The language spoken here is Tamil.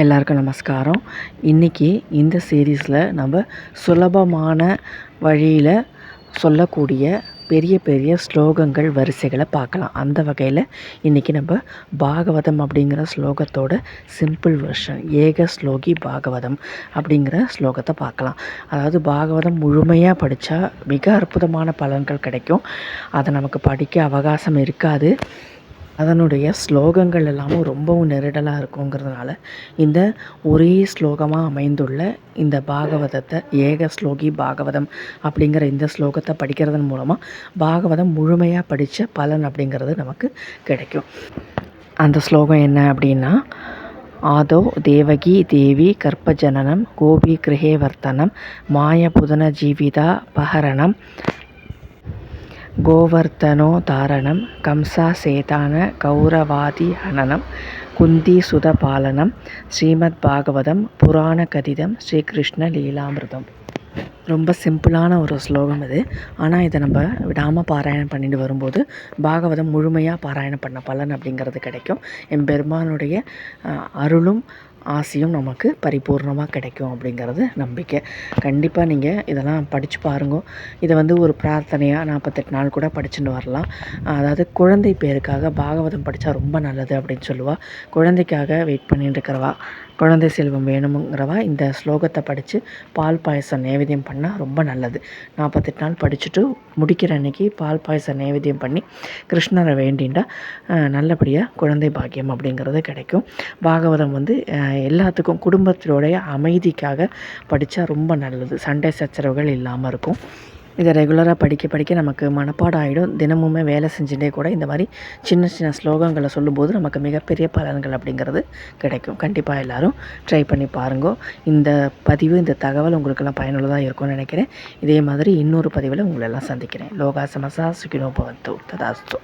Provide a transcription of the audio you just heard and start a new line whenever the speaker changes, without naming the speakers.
எல்லாருக்கும் நமஸ்காரம். இன்றைக்கி இந்த சீரீஸில் நம்ம சுலபமான வழியில் சொல்லக்கூடிய பெரிய பெரிய ஸ்லோகங்கள் வரிசைகளை பார்க்கலாம். அந்த வகையில் இன்றைக்கி நம்ம பாகவதம் அப்படிங்கிற ஸ்லோகத்தோட சிம்பிள் வெர்ஷன் ஏக ஸ்லோகி பாகவதம் அப்படிங்கிற ஸ்லோகத்தை பார்க்கலாம். அதாவது பாகவதம் முழுமையாக படித்தா மிக அற்புதமான பலன்கள் கிடைக்கும். அதை நமக்கு படிக்க அவகாசம் இருக்காது. அதனுடைய ஸ்லோகங்கள் எல்லாமும் ரொம்பவும் நெருடலாக இருக்குங்கிறதுனால இந்த ஒரே ஸ்லோகமாக அமைந்துள்ள இந்த பாகவதத்தை ஏக ஸ்லோகி பாகவதம் அப்படிங்கிற இந்த ஸ்லோகத்தை படிக்கிறதன் மூலமாக பாகவதம் முழுமையாக படித்த பலன் அப்படிங்கிறது நமக்கு கிடைக்கும். அந்த ஸ்லோகம் என்ன அப்படின்னா ஆதோ தேவகி தேவி கர்ப்பஜனனம் கோபி கிரகே வர்த்தனம் மாயபுதன ஜீவிதா பஹரணம் கோவர்த்தனோத்தாரணம் கம்சாசேதான கௌரவாதி ஹனனம் குந்தி சுதபாலனம் ஸ்ரீமத் பாகவதம் புராண கதிதம் ஸ்ரீகிருஷ்ண லீலாமிருதம். ரொம்ப சிம்பிளான ஒரு ஸ்லோகம் இது. ஆனால் இதை நம்ம விடாமல் பாராயணம் பண்ணிட்டு வரும்போது பாகவதம் முழுமையாக பாராயணம் பண்ண பலன் அப்படிங்கிறது கிடைக்கும். என் பெருமானுடைய அருளும் ஆசையும் நமக்கு பரிபூர்ணமாக கிடைக்கும் அப்படிங்கிறது நம்பிக்கை. கண்டிப்பாக நீங்கள் இதெல்லாம் படித்து பாருங்க. இதை வந்து ஒரு பிரார்த்தனையாக நாற்பத்தெட்டு நாள் கூட படிச்சுட்டு வரலாம். அதாவது குழந்தை பேருக்காக பாகவதம் படித்தா ரொம்ப நல்லது அப்படின்னு சொல்லுவாள் குழந்தைக்காக வெயிட் பண்ணிட்டு இருக்கிறவா. குழந்தை செல்வம் வேணுங்கிறவா இந்த ஸ்லோகத்தை படித்து பால் பாயசம் நைவேத்தியம் பண்ணால் ரொம்ப நல்லது. நாற்பத்தெட்டு நாள் படிச்சுட்டு முடிக்கிற அன்னைக்கு பால் பாயசம் நைவேத்தியம் பண்ணி கிருஷ்ணரை வேண்டிண்டா நல்லபடியாக குழந்தை பாக்கியம் அப்படிங்கிறது கிடைக்கும். பாகவதம் வந்து எல்லாத்துக்கும் குடும்பத்தினுடைய அமைதிக்காக படித்தா ரொம்ப நல்லது. சண்டை சச்சரவுகள் இல்லாமல் இருக்கும். இதை ரெகுலராக படிக்க படிக்க நமக்கு மனப்பாடம் ஆகிடும் தினமுமே வேலை செஞ்சுட்டே கூட இந்த மாதிரி சின்ன சின்ன ஸ்லோகங்களை சொல்லும்போது நமக்கு மிகப்பெரிய பலன்கள் அப்படிங்கிறது கிடைக்கும். கண்டிப்பாக எல்லாரும் ட்ரை பண்ணி பாருங்க. இந்த பதிவு இந்த தகவல் உங்களுக்கெல்லாம் பயனுள்ளதாக இருக்கும்னு நினைக்கிறேன். இதே மாதிரி இன்னொரு பதிவில் உங்களெல்லாம் சந்திக்கிறேன். லோகா சமசா சுகினோ பவந்து ததாஸ்து.